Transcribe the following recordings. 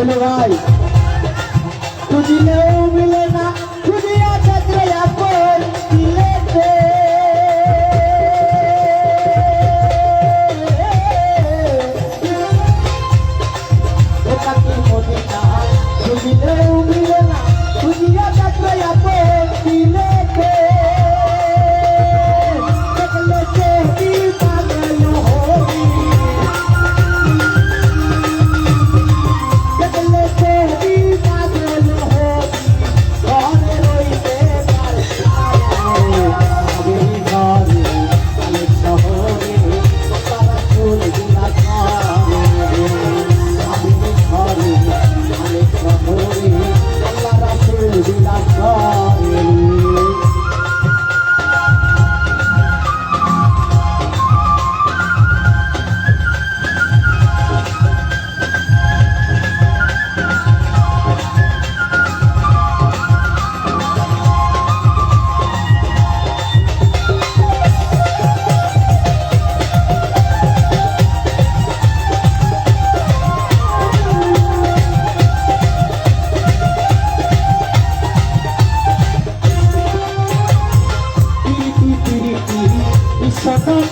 মেলে ভাই। খুঁজিলেও মিলে না, খুঁজিয়া চাকরে আপন দিলে এটা কি মদিনা খুঁজিলেও মিলে না, খুঁজিয়া চাকরে আপন দিলে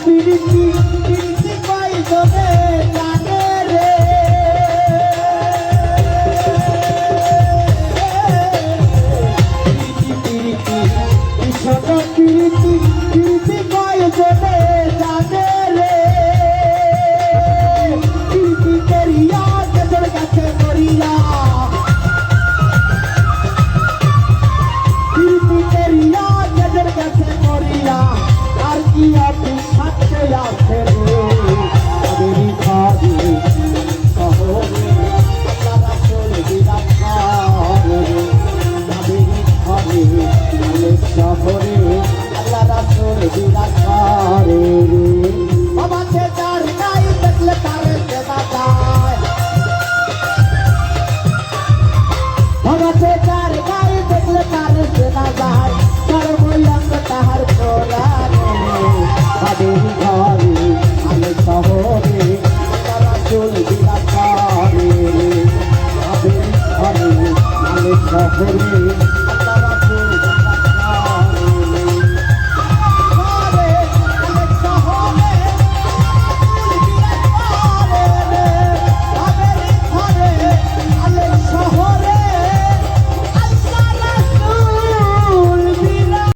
পিরিতি গেছে তার গায়ে, দেখলে তার চেনা যায়। তার মূল্যাঙ্গ তাহার তাদের ঘরে আমি শহরে, তারা চলবিলা করে। তাদের ঘরে আমি শহরে।